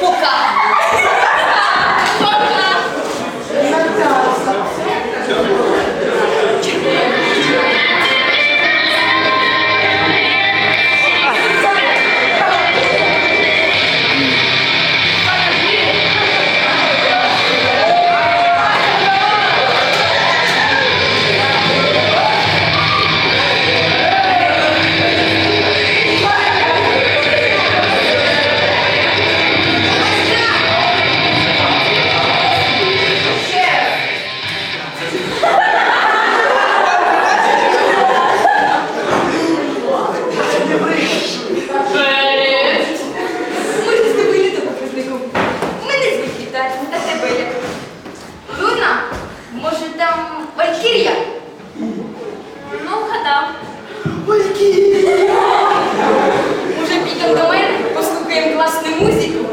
Focar. Валькірія! Ну, вгадав. Валькірія! Може, підемо до мене, послухаємо класну музику?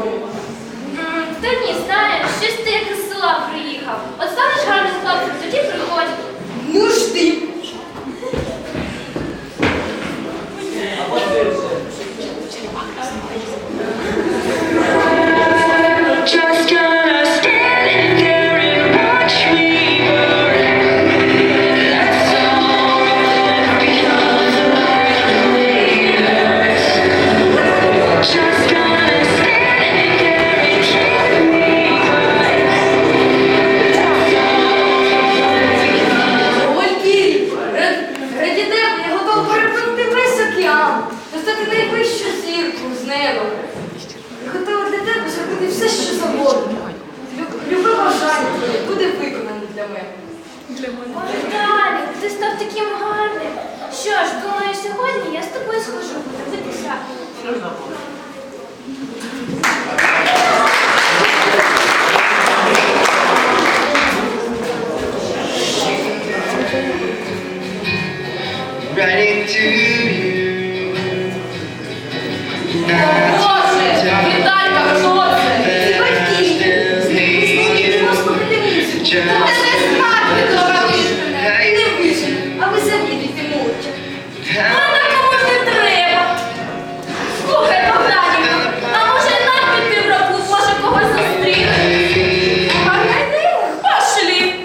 М, Та ні, знаєш, щось ти як із села приїхав. От станеш гарним хлопцем, тоді приходь. Ну ж ти! Just достати найвищу зірку з неба. Готова для тебе зробити все, що завгодно. Лю- Любе бажання твоє буде виконане для мене. Ой, Віталік, ти став таким гарним. Що ж, думаю, сьогодні я з тобою схожу подивитися. Writing to музику. Не а ви завідуйте мовча. А на кому не треба? Слухай, Богданівна, а може нам піти в роботу, може когось зустріти? Пошли.